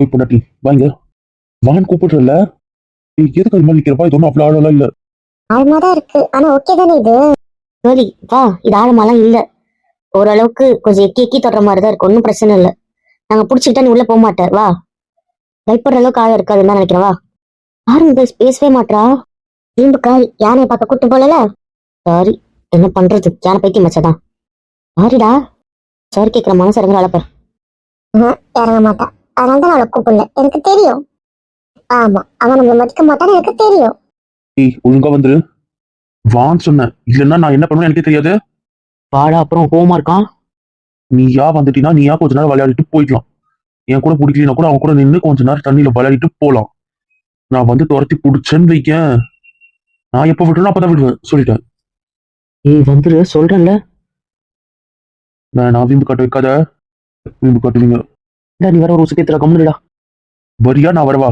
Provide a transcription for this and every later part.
போய் பொண்டாட்டி வாங்க. வான்னு கூப்பிடுறல ஏய், எதுக்கு அது மாதிரி நிக்கிறப்பா? இது ஒன்றும் அவ்வளோ ஆழலாம் இல்ல. ஆழமா தான் இருக்கு. ஆனா ஓகே தானே இது? சரி வா. இது ஆழமாலாம் இல்ல. ஓரளவுக்கு கொஞ்சம் எக்கி எக்கி தொடுற மாதிரி தான் இருக்கு. ஒன்றும் பிரச்சனை இல்லை. நாங்க புடிச்சுக்கிட்டா நீ உள்ள போக மாட்டேன் வா. பயப்படுற அளவுக்கு ஆழம் இருக்காதுன்னு தான் நினைக்கிறேன் வா. யாரும் இந்த பேசவே மாட்றா? இரும்பு காய் யானையை பார்க்க கூட்டு போலல? சாரி. என்ன பண்றது? யானை பைத்தியம் மச்சதான் சாரிடா சாரி கேட்கிற மனசு இறங்குற அளப்ப இறங்க மாட்டான் அதனால தான் அவளை கூப்பிடல. எனக்கு தெரியும். ஆமா அவன் நம்மள மதிக்க மாட்டான்னு எனக்கு தெரியும். ஏய் ஒழுங்கா வந்துரு. வான்னு சொன்னேன் இல்லைன்னா நான் என்ன பண்ணுவேன்னு எனக்கே தெரியாது. வாடா அப்புறம் ஹோமா இருக்கான் நீயா வந்துட்டீங்கன்னா நீயா கொஞ்ச நேரம் விளையாடிட்டு போயிடலாம் என் கூட பிடிக்கலனா கூட அவன் கூட நின்று கொஞ்ச நேரம் தண்ணியில விளையாடிட்டு போலாம். நான் வந்து துரத்தி பிடிச்சேன்னு வைக்கேன். நான் எப்ப விட்டுறேனோ அப்பதான் விடுவேன் சொல்லிட்டேன். ஏய் வந்துரு சொல்றேன்ல. நான் நான் வீம்பு காட்ட வைக்காத. வீம்பு காட்டுவீங்க. டா, நீ வர ஒரு சுத்தி கம்முடா வரியா நான் வரவா?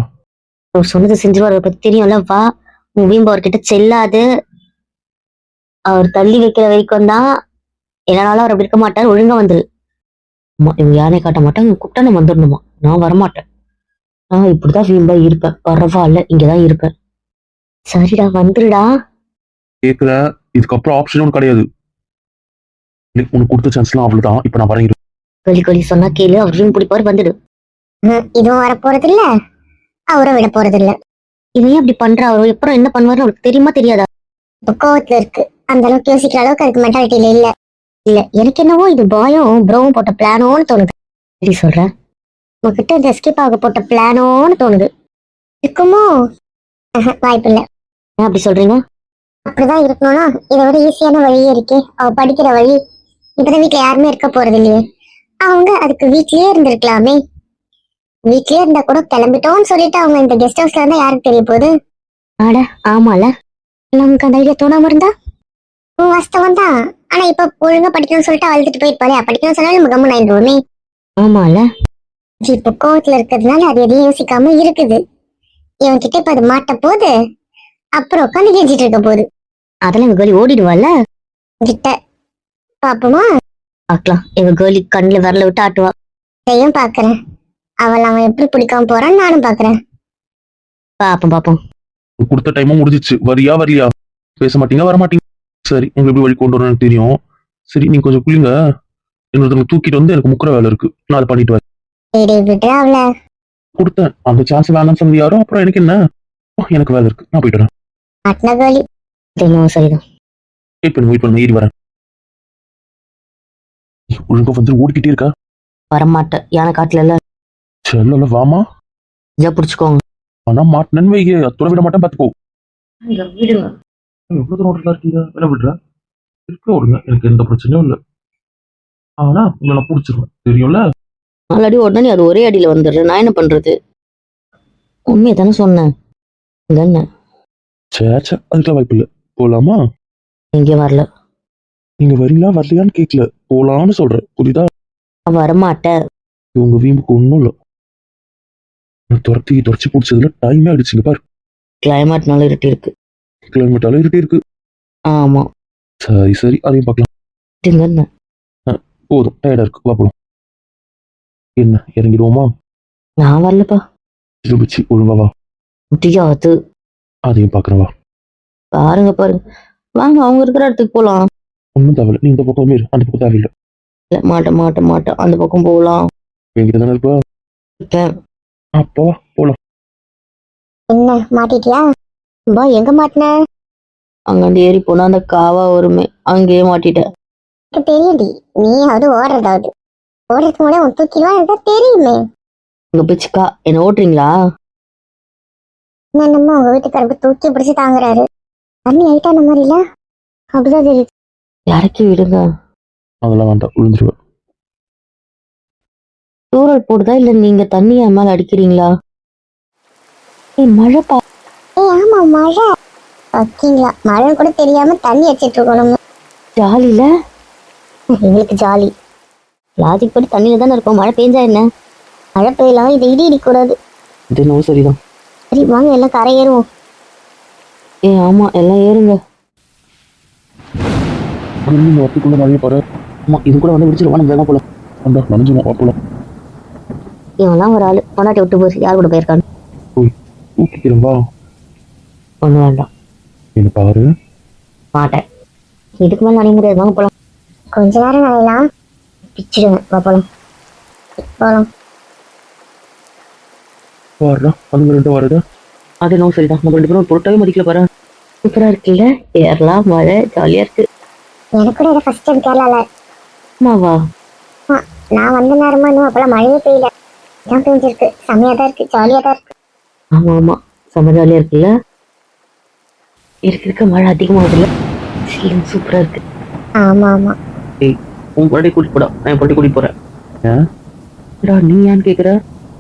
சொன்னது செஞ்சுருவார் பத்தி தெரியும்ல வா. உன் வீம்பு அவர்கிட்ட செல்லாது. அவர் தள்ளி வைக்கிற வரைக்கும் தான் என்னாலும் அவர் அப்படி இருக்க மாட்டார் ஒழுங்கா வந்துரு. அம்மா இவங்க யாரையும் காட்ட மாட்டாங்க கூப்பிட்டா நான் வந்துடணுமா நான் வரமாட்டேன். நான் இப்படிதான் வீம்பா இருப்பேன் வரவா இல்ல இங்கதான் இருப்பேன். சரிடா வந்துருடா. கேக்குற இதுக்கப்புறம் ஆப்ஷன் ஒன்றும் கிடையாது. உனக்கு கொடுத்த சான்ஸ்லாம் அவ்வளவுதான் இப்ப நான் வரேன் கொலி கொலி சொன்னா கேளு வீம்பு பிடிப்பார் வந்துடு. இதுவும் வர போறது இல்ல அவரும் விட போறது இல்ல இவன் அப்படி பண்றா? அவர் எப்பறம் என்ன பண்ணுவாரு அவருக்கு தெரியுமா தெரியாதா? இப்ப கோவத்துல இருக்கு. அந்த அளவுக்கு யோசிக்கிற அளவுக்கு அதுக்கு மென்டாலிட்டியில இல்ல. இல்ல எனக்கு என்னவோ இது பாயும் ப்ரோவும் போட்ட பிளானோன்னு தோணுது. எப்படி சொல்ற? உங்ககிட்ட இந்த எஸ்கேப் ஆக போட்ட பிளானோன்னு தோணுது. இருக்குமோ? வாய்ப்பு இல்ல. அப்படி சொல்றீங்க? அப்படிதான் இருக்கணும்னா இதை விட ஈஸியான வழியே இருக்கே. அவ படிக்கிற வழி. இப்பதான் வீட்டுல யாருமே இருக்க போறது இல்லையே அவங்க அதுக்கு வீட்லயே இருந்திருக்கலாமே. வீட்லயே இருந்தா கூட கிளம்பிட்டோம்னு சொல்லிட்டு அவங்க இந்த கெஸ்ட் ஹவுஸ்ல இருந்தா யாருக்கு தெரிய போகுது? ஆட ஆமால. நமக்கு அந்த ஐடியா தோணாம இருந்தா? உன் வாஸ்தவம் தான். ஆனா இப்ப ஒழுங்கா படிக்கணும்னு சொல்லிட்டு அழுதுட்டு போயிருப்பாளே படிக்கணும்னு சொன்னாலும் நம்ம கம்மன் ஆயிடுவோமே. ஆமால. இப்ப கோவத்துல இருக்கிறதுனால அது எதையும் யோசிக்காம இருக்குது. இவன் கிட்ட இப்ப அது மாட்ட போது அப்புறம் உட்காந்து கெஞ்சிட்டு இருக்க போகுது. அதெல்லாம் கோலி ஓடிடுவாள்ல? கிட்ட பாப்போமா? பார்க்கலாம். எங்க கோலி கண்ணுல விரல விட்டு ஆட்டுவா. இதையும் பாக்குறேன் அவள் அவன் எப்படி பிடிக்காம போறான்னு நானும் பாக்குறேன் பாப்போம் பாப்போம் கொடுத்த டைமும் முடிஞ்சிச்சு. வரியா வரலையா? பேச மாட்டீங்க வர மாட்டீங்க? சரி உங்களை எப்படி வழி கொண்டு வரணும் எனக்கு தெரியும். சரி நீங்க கொஞ்சம் குளிங்க இன்னொருத்தவங்க தூக்கிட்டு வந்து எனக்கு முக்கிற வேலை இருக்கு. நான் அதை பண்ணிட்டு வரேன். கொடுத்தேன். அந்த சான்ஸ் வேணாம்னு சொன்னது யாரும் அப்புறம் எனக்கு என்ன? ஓ, எனக்கு வேலை இருக்கு. நான் போயிட்டு வரேன். சரிதான். வெயிட் பண்ணு வெயிட் பண்ணு ஏறி வரேன். ஒழுங்கா வந்து ஓடிக்கிட்டே இருக்கா? வரமாட்டேன். யானை காட்டுல இல்ல செல்ல வாமா? இதை புடிச்சுக்கோங்க. ஆனா மாட்டினேன்னு வைங்க அத்தோட விட மாட்டேன் பாத்துக்கோ விடுங்க. எவ்வளவு தூரம் ஓட்டலாம் இருக்கீங்க? என்ன விடுற? இருக்க விடுங்க. எனக்கு எந்த பிரச்சனையும் இல்லை. ஆனா உங்களை நான் பிடிச்சிருவேன். தெரியும்ல? ஆல்ரெடி உடனே அது ஒரே அடியில வந்துடுறேன் நான் என்ன பண்றது? உண்மையை தானே சொன்னேன். இல்லைன்னு சே சே அதுக்கெல்லாம் வாய்ப்பு இல்லை போலாமா? எங்கேயும் வரல. நீங்க வரீங்களா வரலையான்னு கேட்கல போலான்னு சொல்றேன். புரியுதா? நான் வரமாட்டேன் உங்க வீம்புக்கு ஒன்றும் இல்லை. நான் துரத்தி துரச்சி பிடிச்சதுல டைமே அடிச்சுங்க பாரு. கிளைமேட்னால இருட்டி இருக்கு. கிலோமீட்டர் இருட்டே இருக்கு. ஆமா. சரி சரி. அதையும் பார்க்கலாம் விடுங்கன்னு போதும். டயர்டா இருக்கு. வா போலாம். என்ன இறங்கிடுவோமா? நான் வரலப்பா. திரும்பிச்சு ஒழுங்கா வா. முடியாது அதையும் பார்க்கறேன் வா. பாருங்க பாருங்க. வாங்க அவங்க இருக்கிற இடத்துக்கு போலாம். ஒன்றும் தேவையில்ல நீ இந்த பக்கம் இரு அந்த பக்கம் தேவையில்லை இல்ல மாட்டேன் மாட்டேன் மாட்டேன் அந்த பக்கம் போகலாம் என்கிட்ட தானே இருப்பா. அப்போ போலாம். என்ன மாட்டிட்டியா? பா எங்க மாட்டின? அங்காண்டு ஏறி போனா அந்த காவா வருமே. அங்கேயே மாட்டிட்டேன் எனக்கு தெரியும்டி. நீ அது ஓடுறதாவது. ஓடுறதுக்கு முன்னாடி உன் தூக்கிடுவான் எனக்கு தெரியுமே. உங்க பிச்சுக்கா என்ன ஓட்டுறீங்களா? என்னமோ உங்க வீட்டுக்காரருக்கு தூக்கி பிடிச்சு தாங்குறாரு. தண்ணி ஆயிட்டான மாதிரி இல்ல அப்படிதான் தெரியுது. இறக்கி விடுங்க. அதெல்லாம் வேண்டாம் விழுந்துருவேன் தூரல் போடுதா இல்ல நீங்க தண்ணி என் மேல அடிக்கிறீங்களா? ஏய் மழை பா ஏய் ஆமா மழை. ஓகேங்களா மழை கூட தெரியாம தண்ணி அடிச்சிட்டு இருக்கோம் ஜாலியில? எங்களுக்கு ஜாலி. லாஜிக் படி தண்ணியில தானே இருக்கும். மழை பெஞ்சா என்ன? மழை பெய்யலாம் இது இடி இடிக்கூடாது. இது என்னவோ சரிதான். சரி வாங்க எல்லாம் கரை ஏறுவோம் ஏ ஆமா எல்லாம் ஏறுங்க. நீங்க வரத்துக்குள்ள நிறைய பாரு. ஆமா இது கூட வந்து விடிச்சிருவா நம்ம வேகமா போலாம். வந்தா நனைஞ்சுமா வா போலாம். இவன்லாம் ஒரு ஆளு. பொண்டாட்டி விட்டு போச்சு யார் கூட போயிருக்கான்னு. வா. ஒன்றும் வேண்டாம். என்ன பாரு. மாட்டேன். இதுக்கு மேலே நடைய முடியாது வாங்க போலாம். கொஞ்ச நேரம் நனையலாம் பிச்சிடுவேன். வா போலாம். போலாம். பாருடா அதுங்க ரெண்டு வருது அது என்ன சரிதான். நம்ம ரெண்டு பேரும் பொருட்டாவே மதிக்கல பாரு. சூப்பரா இருக்குல்ல. ஏறலாம் மழை ஜாலியா இருக்கு. எனக்கு கூட இதை ஃபர்ஸ்ட் டைம் கேரளால ஆமாவா ஆ, நான் வந்த நேரமா இன்னும் அப்பெல்லாம் மழையே பெய்யல. இதான் பெஞ்சிருக்கு. செம்மையா தான் இருக்கு. ஜாலியா தான் இருக்கு. ஆமா ஆமா. செம்ம ஜாலியா இருக்குல்ல? இருக்க இருக்க மழை அதிகமாகுதுல்ல? சீன் சூப்பரா இருக்கு. ஆமா ஆமா. ஏய் உன் பொருட்டை கூட்டிட்டு போடா. நான் என் பொருட்டை கூட்டிட்டு போறேன். ஏன் ஏடா, நீ ஏன்னு கேக்குற?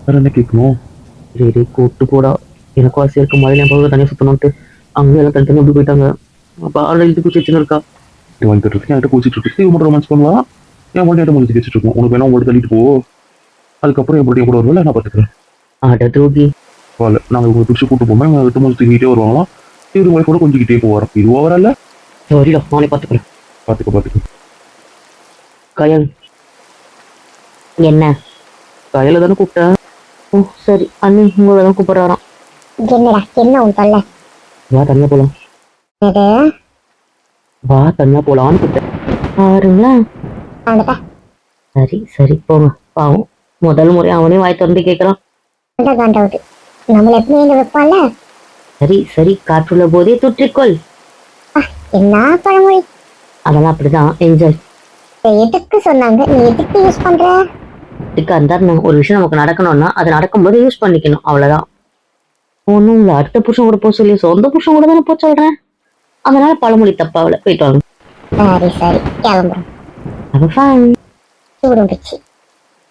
வேற என்ன கேட்கணும்? சரி சரி கூப்பிட்டு போடா. எனக்கும் ஆசையா இருக்கு. மழை என் பக்கம் தனியாக சுத்தணும்ட்டு அங்கே எல்லாம் தனித்தனி அப்படி போயிட்டாங்க? அப்போ இது குச்சி வச்சுன்னு இருக்கா. இது வாங்கிட்டு இருக்கு. என்கிட்ட குளிச்சிட்டு இருக்கு. இது மட்டும் ரொமான்ஸ் பண்ணலாம் என் மட்டும் என்கிட்ட முடிச்சு வச்சுட்டு இருக்கும். உனக்கு வேணா உங்கள்கிட்ட தள்ளிட்டு போ. அதுக்கப்புறம் என் கூட வருவேன் நான் பார்த்துக்கிறேன் ஆட தூக்கி. பரவாயில்ல. நாங்கள் உங்களை பிடிச்சி கூட்டு போவோம் எங்கள் எட்டு மாதம் தூங்கிட்டே வருவாங்களாம் இவர் மாதிரி கூட கொஞ்சிக்கிட்டே போவார் இதுவா வரல சரிடா நானே பார்த்துக்கிறேன் பார்த்துக்க பார்த்துக்க கயல். என்ன? கயல தானே கூப்பிட்டேன் ஓ சரி. அண்ணி உங்களை தான் கூப்பிட்றாராம். என்னடா என்ன உன் தொல்லை? வா தனியாக போகலாம் இது வா தனியாக போகலான்னு கூப்பிட்டேன் சரி சரி போங்க. பாவம் முதல் முறை அவனே வாய் திறந்து கேட்குறான் நம்மள இங்க வைப்பான்ல? சரி சரி காற்றுள்ள போதே தொற்றிக்கொள். என்ன பழமொழி? அதெல்லாம் அப்படிதான் என்ஜாய். எதுக்கு சொன்னாங்க? நீ எதுக்கு யூஸ் பண்ற? இதுக்கு அந்த ஒரு விஷயம் நமக்கு நடக்கணும்னா அது நடக்கும்போது யூஸ் பண்ணிக்கணும். அவ்வளவுதான். ஒன்றும் இல்லை அடுத்த புருஷன் கூட போக சொல்லி சொந்த புருஷன் கூட தானே போக சொல்றேன். அதனால பழமொழி தப்பாவில். போயிட்டு வாங்க. சரி சரி. கிளம்புறோம்.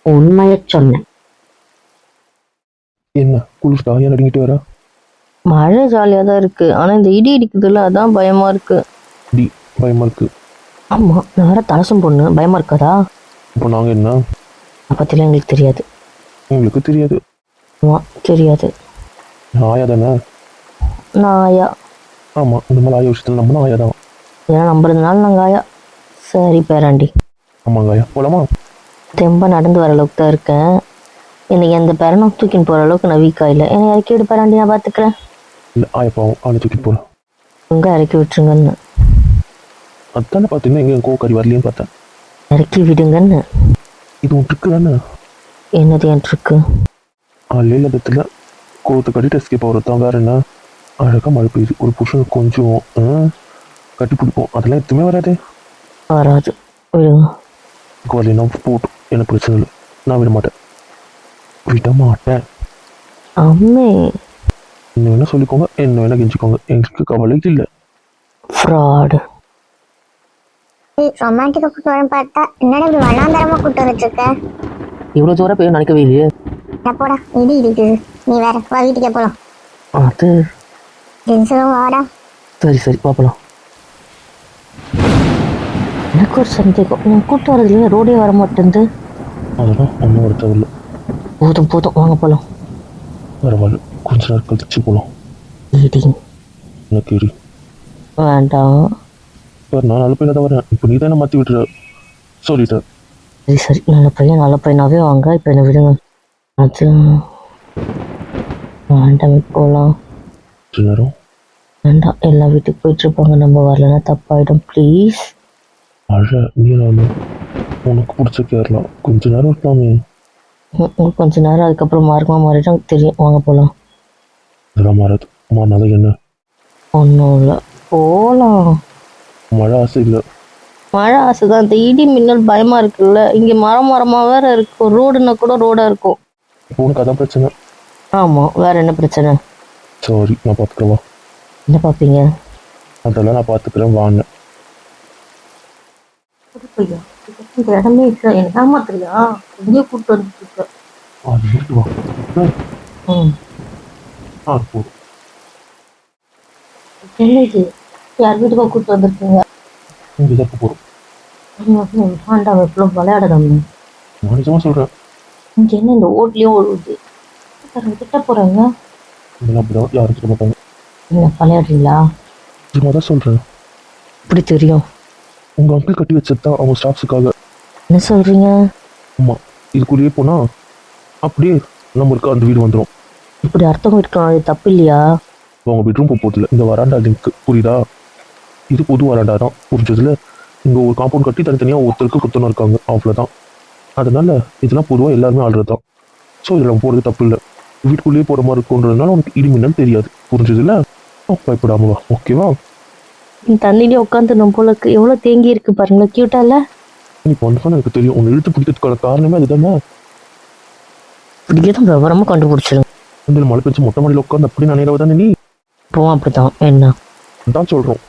உண்மையை சொன்னேன். என்ன குளிர்டா ஏன் நடுங்கிட்டு வர? மழை ஜாலியாக தான் இருக்கு. ஆனால் இந்த இடி இடிக்குதுல்ல அதான் பயமா இருக்கு. டி பயமா இருக்கு. ஆமா நான் வேற தலசம் பொண்ணு. பயமா இருக்காதா? இப்போ நாங்கள் என்ன? அதை எங்களுக்கு தெரியாது. எங்களுக்கு தெரியாது. ஆமா தெரியாது. ஆயா தானே? நான் ஆயா ஆமாம் இந்த மாதிரி ஆயா விஷயத்தில் நம்ம ஆயா தான் இதெல்லாம் நம்புறதுனால நாங்கள் ஆயா சரி பேராண்டி. ஆமாங்க ஆயா போலாமா? தெம்பா நடந்து வர அளவுக்கு தான் இருக்கேன். எனக்கு எந்த பேரனும் தூக்கின்னு போகிற அளவுக்கு நான் வீக்காக இல்லை என்னை இறக்கி விடு பேராண்டி நான் பார்த்துக்கிறேன் இல்லை ஆயா பாவம். ஆளை தூக்கிட்டு போகிறேன் உங்க இறக்கி விட்டுருங்கன்னு. அதுதானே பார்த்தீங்கன்னா எங்கே கோவக்காரி வரலையேன்னு பார்த்தேன். இறக்கி விடுங்கன்னு. இது உன் ட்ரிக்கு தானே? என்னது என் ட்ரிக்கு ஆளே இல்லாதத்தில் கோவத்தை கட்டிட்டு எஸ்கேப் ஆகிறது தான். வேற என்ன? அழகாக மழை பெய்யுது. ஒரு புருஷன் கொஞ்சம் கட்டி பிடிப்போம். அதெல்லாம் எதுவுமே வராதே. வராது. விடுங்க வரலாம் போட்டும் எனக்கு பிரச்சனை இல்லை. நான் விட மாட்டேன். விட மாட்டேன். அம்மே. என்ன வேணா சொல்லிக்கோங்க. என்ன வேணா கெஞ்சிக்கோங்க. எங்களுக்கு கவலை இல்லை. ஃப்ராடு ரொமான்டிக்கா கூட்டு வரேன் பார்த்தா என்னடா இப்படி வண்ணாந்தரமா கூட்டு வந்துட்டு இருக்க இவ்வளோ தூரம் போய் நினைக்கவே இல்லையே. போடா இடி இடிக்குது. நீ வேற வா வீட்டுக்கே போலாம். அது ஜென்ஸும் வாடா சரி சரி பார்க்கலாம் எனக்கு ஒரு சந்தேகம். நான் கூட்டு வரதுல ரோடே வர மாட்டேங்குது. அதெல்லாம் ஒன்றும் ஒரு தேவையில்லை போதும் போதும் வாங்க போகலாம் பரவாயில்ல கொஞ்ச நேரம் கழிச்சு போகலாம் எனக்கு இரு வேண்டாம். சார் நான் நல்ல பையனாக தான் வரேன். இப்போ நீ தானே மாற்றி விட்டுற? சொல்லிட்டேன். சரி சரி நல்ல பையன் நல்ல பையனாவே வாங்க. இப்போ என்ன விடுங்க? அது வேண்டாம் போகலாம் நேரம் வேண்டாம் எல்லா வீட்டுக்கு போயிட்டு இருப்பாங்க நம்ம வரலன்னா தப்பாயிடும் ப்ளீஸ் மழை நீராலும் உனக்கு பிடிச்ச கேரளா. கொஞ்ச நேரம் இருக்கலாமே கொஞ்ச நேரம் அதுக்கப்புறம் மார்க்கமாக மாறிடும் தெரியும். வாங்க போகலாம் இதெல்லாம் மாறாது. மாறினாதான் என்ன? ஒன்றும் இல்லை. போகலாம் மழை ஆசை இல்லை. மழை ஆசை தான் இந்த இடி மின்னல் பயமா இருக்குல்ல. இங்க மரம் மரமா வேற இருக்கும். ரோடுன்னா கூட ரோடா இருக்கும். உனக்கு அதான் பிரச்சனை. ஆமா வேற என்ன பிரச்சனை? சாரி நான் பார்த்துக்கிறவா என்ன பாப்பீங்க அதெல்லாம் நான் பார்த்துக்கிறேன் வாங்க. இந்த இடமே இல்லை. எனக்கு ஏமாத்துறியா? எங்கேயோ கூப்பிட்டு வந்துட்டு என்ன இது? யார் வீட்டுக்கோ கூப்பிட்டு வந்திருக்கீங்க? இங்கே தான் போகிறோம் வேண்டாம் நான் நிஜமாக சொல்கிறேன் இங்க என்ன இந்த ஓட்லயும் ஓடுது? கிட்ட போறாங்க? இதெல்லாம் சொல்ல மாட்டாங்க. விளையாடுறீங்களா? நிஜமாக தான் சொல்கிறேன் இப்படி தெரியும். உங்கள் அங்கிள் கட்டி வச்சது தான் அவங்க ஸ்டாஃப்ஸுக்காக என்ன சொல்றீங்க? ஆமாம் இதுக்குள்ளேயே போனால் அப்படியே நம்மளுக்கு அந்த வீடு வந்துடும் இப்படி அர்த்தம் அது தப்பு இல்லையா? அவங்க பெட்ரூம் போக போதில்ல இந்த வராண்டா லிங்க் புரியுதா? இது புது வராண்டா தான். புரிஞ்சதுல இங்கே ஒரு காம்பவுண்ட் கட்டி தனித்தனியாக ஒருத்தருக்கு குத்தனம் இருக்காங்க. அவ்வளோதான் அதனால இதெல்லாம் பொதுவாக எல்லாருமே ஆடுறது தான் ஸோ இதில் போகிறது தப்பு இல்லை. வீட்டுக்குள்ளேயே போகிற மாதிரி இருக்குன்றதுனால உனக்கு இடிமின்னல் தெரியாது. புரிஞ்சதுல பயப்படாம வா ஓகேவா இந்த தண்ணிலேயே உட்காந்துடும் போல இருக்கு. எவ்வளோ தேங்கி இருக்கு பாருங்களேன் க்யூட்டா இல்லை? நீ பண்ணுறேன்னு எனக்கு தெரியும். உன்னை இழுத்து பிடிக்கிறதுக்கான காரணமே அதுதானே? இப்படியே தான் விவரமாக கண்டுபிடிச்சிருங்க. இந்த மழை பெஞ்சு மொட்டை மாடியில் உட்காந்து அப்படி நினைவு தானே நீ? இப்போவும் அப்படிதான். என்ன? தான் சொல்கிறோம்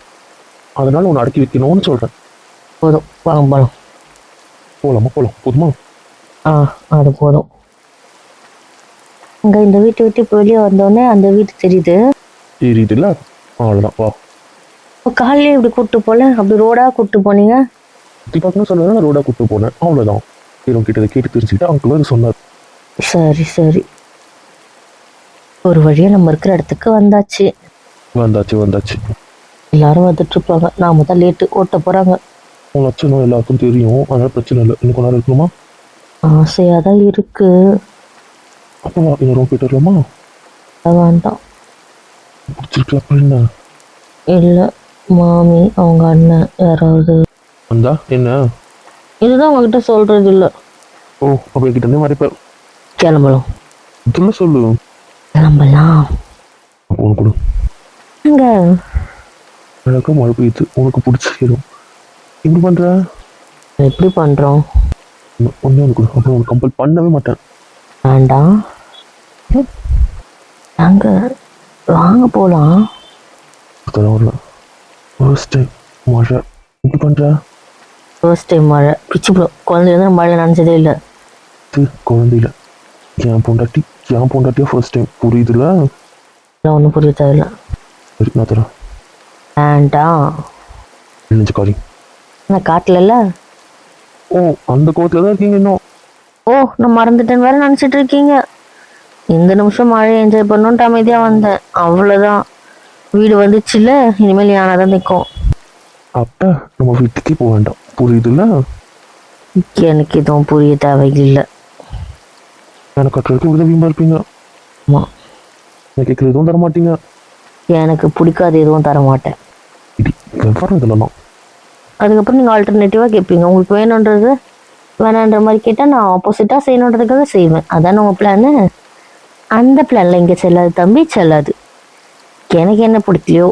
அதனால உன்னை அடக்கி வைக்கணும்னு சொல்கிறேன் போதும். வாங்க போகலாம் போகலாமா போகலாம் போதுமா? ஆ அது போதும். அங்கே இந்த வீட்டை விட்டு இப்போ வெளியே வந்தோடனே அந்த வீடு தெரியுது. தெரியுதுல்ல? அவ்வளோதான் வா. இப்போ காலையிலே இப்படி கூப்பிட்டு போல? அப்படி ரோடாக கூப்பிட்டு போனீங்க? சுற்றி பார்க்கணும் சொன்னதை நான் ரோடாக கூப்பிட்டு போனேன். அவ்வளோதான் இவங்க கிட்ட கேட்டு தெரிஞ்சுக்கிட்டு அங்கிள் வந்து சொன்னார். சரி சரி. ஒரு வழியாக நம்ம இருக்கிற இடத்துக்கு வந்தாச்சு. வந்தாச்சு வந்தாச்சு. எல்லாரும் வந்துட்டு இருப்பாங்க. நாம தான் லேட்டு ஓட்ட போகிறாங்க லட்சணம் எல்லாருக்கும் தெரியும். அதனால பிரச்சனை இல்லை. இன்னும் கொஞ்ச நேரம் இருக்கணுமா? ஆசையாக தான் இருக்கு. அப்போ இன்னொரு ரூம் போயிட்டு அதான் வேண்டாம். பிடிச்சிருக்கலாம் என்ன இல்லை. மாமி அவங்க அண்ணன் யாராவது. வந்தா? என்ன? இதுதான் உங்ககிட்ட சொல்றது இல்லை. ஓ அப்போ என்கிட்ட இருந்தே மறைப்பேன் கிளம்பலாம். இதுல சொல்லு. கிளம்பலாம். உனக்கு கொடு. எங்க? அழகாக மழை பெய்யுது. உனக்கு பிடிச்ச இடம். இப்படி பண்ணுற எப்படி பண்ணுறோம் ஒன்றே உனக்கு அப்புறம் கம்பல் பண்ணவே மாட்டேன். வேண்டாம். அங்க வாங்க போகலாம் அதெல்லாம் வரல ஃபர்ஸ்ட் டைம் மழை. இப்படி பண்ணுற ஃபர்ஸ்ட் டைம் மழை. பிச்சு போ குழந்தைங்க மழை நினச்சதே இல்லை. குழந்தையில என் பொண்டாட்டி என் பொண்டாட்டியா ஃபர்ஸ்ட் டைம் புரியுதுல ஒன்றும் புரிய தேவையில்ல. சரி நான் தரேன். வேண்டாம் நெஞ்சு காரி நான் காட்டலல்ல ஓ அந்த கோவத்தில் தான் இருக்கீங்க இன்னும். ஓ நான் மறந்துட்டேன்னு வேற நினச்சிட்டு இருக்கீங்க. இந்த நிமிஷம் மழையை என்ஜாய் பண்ணணுன்ட்டு அமைதியாக வந்தேன். அவ்வளோதான் வீடு வந்துச்சுல்ல இனிமேல் யானை தான் நிற்கும் அப்ப நம்ம வீட்டுக்கே போக வேண்டாம். புரியுதுல்ல? எனக்கு எதுவும் புரிய தேவையில்லை. எனக்கு கட்டுறதுக்கு உதவியுமா இருப்பீங்க? ஆமாம் கேட்குறது எதுவும் தர மாட்டீங்க எனக்கு பிடிக்காத எதுவும் தர மாட்டேன் இடி இதெல்லாம் அதுக்கப்புறம் நீங்கள் ஆல்டர்னேட்டிவாக கேட்பீங்க உங்களுக்கு வேணுன்றது வேணான்ற மாதிரி கேட்டால் நான் ஆப்போசிட்டாக செய்யணுன்றதுக்காக செய்வேன். அதான் உங்கள் பிளானு அந்த பிளானில் இங்கே செல்லாது தம்பி செல்லாது. எனக்கு என்ன பிடிக்கலையோ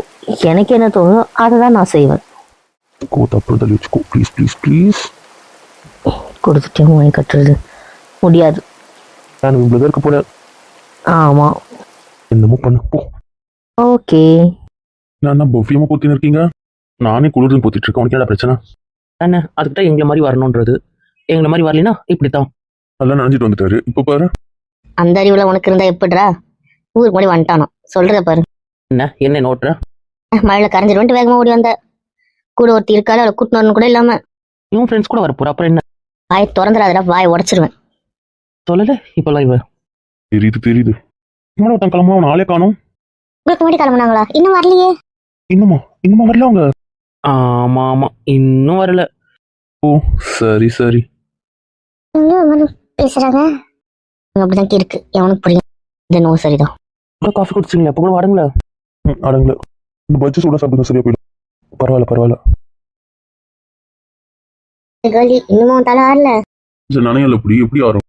எனக்கு என்ன தோணுதோ அதை தான் நான் செய்வேன். தப்பு தள்ளி வச்சுக்கோ. ப்ளீஸ் ப்ளீஸ் ப்ளீஸ் கொடுத்துட்டே வாங்கி கட்டுறது. முடியாது. நான் இவ்வளோ தான் இருக்க போல ஆமாம் என்னமோ பண்ணு போ. ஓகே. நான் பவ்யமாக போத்தின்னு இருக்கீங்க? நானே குளிர்ந்து போத்திட்டு இருக்கேன். உனக்கு என்ன பிரச்சனை? என்ன அதுக்கு தான் எங்களை மாதிரி வரணுன்றது. எங்களை மாதிரி வரலைன்னா இப்படித்தான். அதெல்லாம் நினைச்சிட்டு வந்துட்டாரு. இப்போ பாரு. அந்த அறிவுல உனக்கு இருந்தா எப்படிடா? ஊருக்கு முன்னாடி வந்துட்டானோ? சொல்றத பாரு. என்ன? என்ன நோட்டுற மழையில கரைஞ்சிருவன்ட்டு வேகமா ஓடி வந்த. கூட ஒருத்தி இருக்காரு அவளை கூட்டினு கூட இல்லாம. இவன் ஃப்ரெண்ட்ஸ் கூட வரப்போற அப்புறம் என்ன? வாயை திறந்துடாதடா வாயை உடைச்சிருவேன். சொல்லல இப்பெல்லாம் இவ. தெரியுது தெரியுது. இவனை ஒருத்தன் கிளம்புனா அவன் ஆளே காணும்? உங்களுக்கு முன்னாடி கிளம்புனாங்களா? இன்னும் வரலையே. இன்னுமா? இன்னுமா வரல அவங்க? ஆமா ஆமா. இன்னும் வரல. ஓ சரி சரி. இன்னும் பேசுறாங்க. அப்படிதான் இருக்கு. எவனுக்கு புரியும் இந்த நோ சரிதான். கூட காஃபி குடிச்சிங்களா அப்போ கூட வாடுங்களா. ம், அடங்கல இந்த பஜ்ஜி சூடாக சாப்பிடுங்க சரியா போயிடும். பரவாயில்ல பரவாயில்ல. இன்னமும் தலை ஆறல. சரி நனையல எப்படி எப்படி ஆறும்?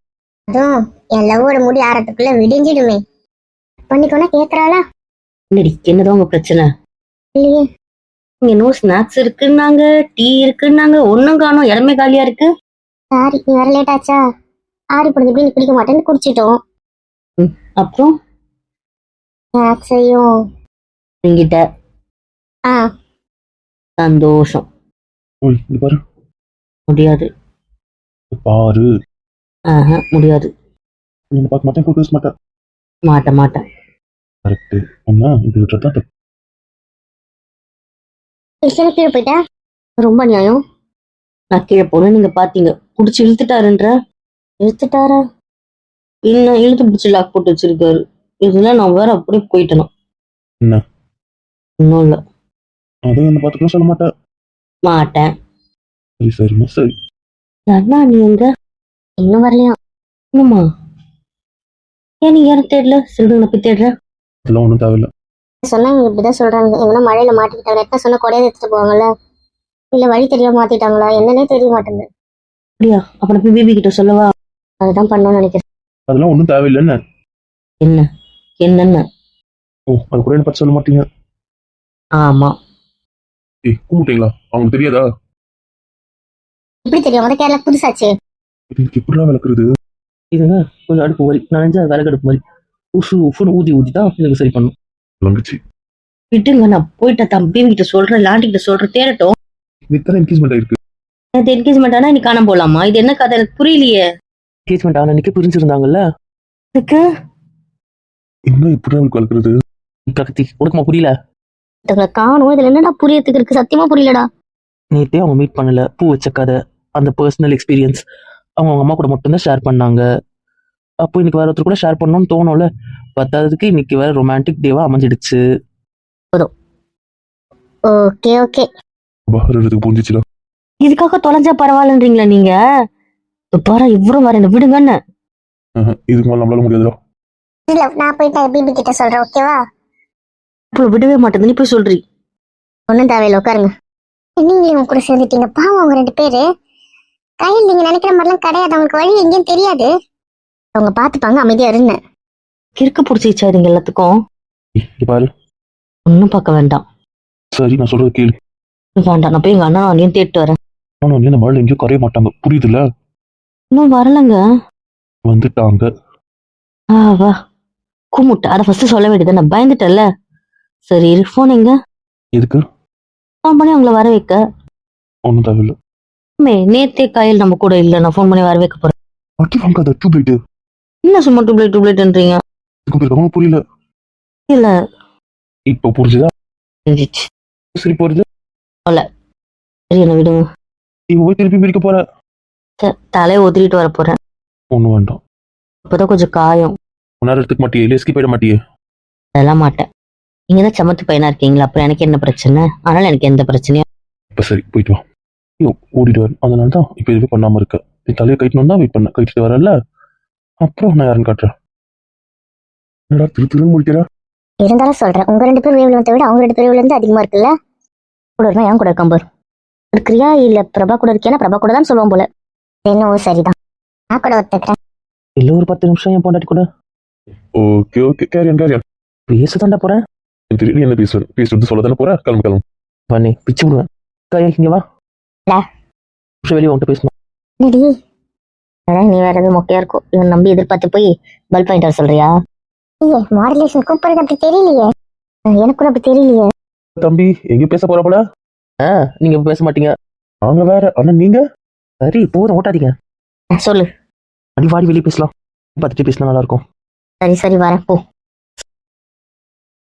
அதுவும் என் லவ்வோட முடி ஆறதுக்குள்ள விடிஞ்சிடுமே. பண்ணிக்கோனா கேக்குறாளா? என்னடி என்னதான் உங்க பிரச்சனை? இல்லையே. இங்க நோ ஸ்நாக்ஸ் இருக்குன்னாங்க டீ இருக்குன்னாங்க ஒன்னும் காணும். இடமே காலியா இருக்கு. சாரி நீ வர லேட் ஆச்சா? ஆறி போடுது எப்படி குடிக்க மாட்டேன்னு குடிச்சிட்டோம். அப்புறம்? ஸ்நாக்ஸையும் என்கிட்ட. ஆ. சந்தோஷம். ஓய் இது பாரு. முடியாது. இது பாரு. ஆஹா முடியாது. நீ பார்க்க மாட்டேன் கூட பேச மாட்டேன் மாட்ட மாட்டேன். கரெக்டு ஒன்னா இது விட்டுறது தான் தப்பு. கிருஷ்ணன் கீழே போயிட்டா? ரொம்ப நியாயம் நான் கீழே போனேன் நீங்க பாத்தீங்க. புடிச்சு இழுத்துட்டாருன்ற? எடுத்துட்டாரா? இன்னும் இழுத்து பிடிச்சி லாக் போட்டு வச்சிருக்காரு. இதுல நான் வேற அப்படியே போயிட்டேனா? என்ன? இன்னும் இல்ல. அதுவும் என்ன பார்த்துக்கலாம் சொல்ல மாட்டேன் மாட்டேன். சரி சரிம்மா சரி. அண்ணா நீ எங்க இன்னும் வரலையா? என்னம்மா? ஏன் நீங்க யாரும் தேடல? சொல்லுங்க நான் போய் தேடுறேன் அதெல்லாம் ஒன்றும் தேவையில்ல. சொன்னா இவங்க இப்படிதான் சொல்றாங்க எங்கன்னா மழையில மாட்டிக்கிட்டாங்க. என்ன சொன்னா கொடையை எடுத்துட்டு போவாங்கல்ல? இல்ல வழி தெரியாம மாத்திட்டாங்களா? என்னன்னே தெரிய மாட்டேங்குது. அப்படியா? அப்ப நான் போய் பேபி கிட்ட சொல்லவா? அதுதான் பண்ணணும்னு நினைக்கிறேன். அதெல்லாம் ஒன்றும் தேவையில்லைன்னு. என்ன? என்னன்னு? ஓ அது கூட என்ன பற்றி சொல்ல மாட்டீங்க? ஆமா. ஏய் கும்பிட்டீங்களா? அவங்களுக்கு தெரியாதா? எப்படி தெரியும்? முத கேரளா புதுசாச்சு? இதுக்கு எப்படிலாம் விளக்குறது? இதுங்க கொஞ்சம் அடுப்பு வரி நனைஞ்சா விறகடுப்பு மாதிரி. உசு உஃப்னு ஊதி ஊதி தான் இதுக்கு சரி பண்ணும். விளங்குச்சு. விட்டுங்க நான் போயிட்டேன் தம்பி. கிட்ட சொல்றேன் லாண்டி கிட்ட சொல்றேன். தேடட்டும். இதுக்கு என்கேஜ்மெண்ட் ஆயிருக்கு. எனக்கு என்கேஜ்மெண்ட் ஆனா நீ காணாம போலாமா? இது என்ன கதை? எனக்கு புரியலையே. என்கேஜ்மெண்ட் ஆன அன்னைக்கு பிரிஞ்சிருந்தாங்கல்ல? இதுக்கு இன்னும் எப்படி அவங்களுக்கு வளர்க்குறது? கத்தி உனக்குமா புரியல? இதுங்களை காணும். இதுல என்னடா புரியறதுக்கு இருக்கு? சத்தியமா புரியலடா. நேத்தே அவங்க மீட் பண்ணல. பூ வச்ச கதை அந்த பர்சனல் எக்ஸ்பீரியன்ஸ் அவங்க அவங்க அம்மா கூட மட்டும்தான் ஷேர் பண்ணாங்க. அப்போ இன்னைக்கு வேற ஒருத்தர் கூட ஷேர் பண்ணணும்னு தோணும்ல. பத்தாததுக்கு இன்னைக்கு வேற ரொமான்டிக் டேவா அமைஞ்சிடுச்சு. Okay okay. புரிஞ்சிச்சுல? இதுக்காக தொலைஞ்சா பரவாயில்லன்றீங்களா நீங்க? பாரு இவரும் வரேன் விடுங்கன்னு இதுக்கு மேலே நம்மளால முடியாதுடா. இல்ல நான் போயிட்டு பிபி கிட்ட சொல்றேன் ஓகேவா? அப்புறம் விடவே மாட்டேங்குது நீ போய் சொல்றீ. ஒன்றும் தேவையில்ல உட்காருங்க. நீங்களும் இவங்க கூட சேர்ந்துட்டீங்க பாவம் அவங்க ரெண்டு பேரு. கையில் நீங்க நினைக்கிற மாதிரிலாம் கிடையாது அவங்களுக்கு வழி எங்கேயும் தெரியாது. அவங்க பார்த்துப்பாங்க அமைதியா இருந்தேன் கிறுக்கு பிடிச்சிச்சா இதுங்க எல்லாத்துக்கும். பாரு. ஒன்னும் பார்க்க வேண்டாம். சரி நான் சொல்றது கேளு. வேண்டாம் நான் போய் எங்க அண்ணா அண்ணியும் தேட்டு வரேன் வந்து இந்த மழை எங்கேயும் கரைய மாட்டாங்க புரியுதுல்ல? இன்னும் வரலங்க. வந்துட்டாங்க. ஆ வா. கும்பிட்டு அதை ஃபர்ஸ்ட் சொல்ல வேண்டியது நான் பயந்துட்டேன்ல சரி ஃபோன் எங்க? எதுக்கு? ஃபோன் பண்ணி அவங்கள வர வைக்க. ஒன்றும் தேவையில்லை. மே நேத்தே காயல் நம்ம கூட இல்ல. நான் ஃபோன் பண்ணி வர வைக்க போறேன். அடி வாங்காத டியூப்லைட்டு என்ன சும்மா டூப்ளைட்ன்றீங்க இதுக்கு போயிருக்காங்க புரியல? இல்ல. இப்போ புரிஞ்சுதா? தெரிஞ்சிச்சு. சரி போறது. சரி என்ன விடுங்க இப்போ போய் திருப்பி பிரிக்க போற. தலையை ஒதுறிட்டு வர போறேன். ஒன்றும் வேண்டாம். இப்பதான் கொஞ்சம் காயம். எடுத்துக்க மாட்டியே இல்லை எஸ்கேப் ஆயிட மாட்டியே? அதெல்லாம் மாட்டேன். நீங்க தான் சமத்து பையனா இருக்கீங்களா? அப்புறம் எனக்கு என்ன பிரச்சனை? அதனால எனக்கு எந்த பிரச்சனையும் இப்போ சரி போயிட்டு வா. ஐயோ ஓடிட்டு வரேன் அதனால தான் இப்போ எதுவுமே பண்ணாமல் இருக்க. நீ தலையை கட்டணும் தான் வெயிட் பண்ண. கட்டிட்டு வரல அப்புறம் நான் யாருன்னு காட்டுறேன். என்னடா திரு திருன்னு முடிக்கிற இருந்தாலும் சொல்றேன். உங்க ரெண்டு பேர் வேவ்லத்தை விட அவங்க ரெண்டு பேர் வேவ்ல அதிகமா இருக்குல்ல? கூட இருந்தா என் கூட இருக்கான் பாரு. இருக்கிறியா இல்ல பிரபா கூட இருக்கியா பிரபா கூட தான் சொல்லுவோம் போல. என்னவோ சரிதான். நான் கூட ஒத்துக்கிறேன். இல்ல ஒரு பத்து நிமிஷம் என் பொண்டாட்டி கூட. Okay okay. கேரியன் கேரியன். பேச தாண்டா போறேன் நீ என்ன பேசுவேன் பேசிட்டு சொல்ல தானே போற? கிளம்பு கிளம்பு. பண்ணி பிச்சு விடுவேன் கையா இங்க வா. வெளியே வந்துட்டு பேசணும். நீ வேற எதுவும் மொக்கையா இருக்கும் இவன் நம்பி எதிர்பார்த்து போய் பல்ப் வாங்கிட்டு வர சொல்றியா? ஐயே மாடுலேஷன் கூப்பிடுறது அப்படி தெரியலையே. எனக்கு கூட அப்படி தெரியலையே. தம்பி எங்கேயும் பேச போற போல? ஆ நீங்க பேச மாட்டீங்க. நாங்க வேற ஆனா நீங்க? சரி போதும் ஓட்டாதீங்க. சொல்லு. அடி வாடி வெளியே பேசலாம். பார்த்துட்டு பேசினா நல்லா இருக்கும். சரி சரி வரேன் போ.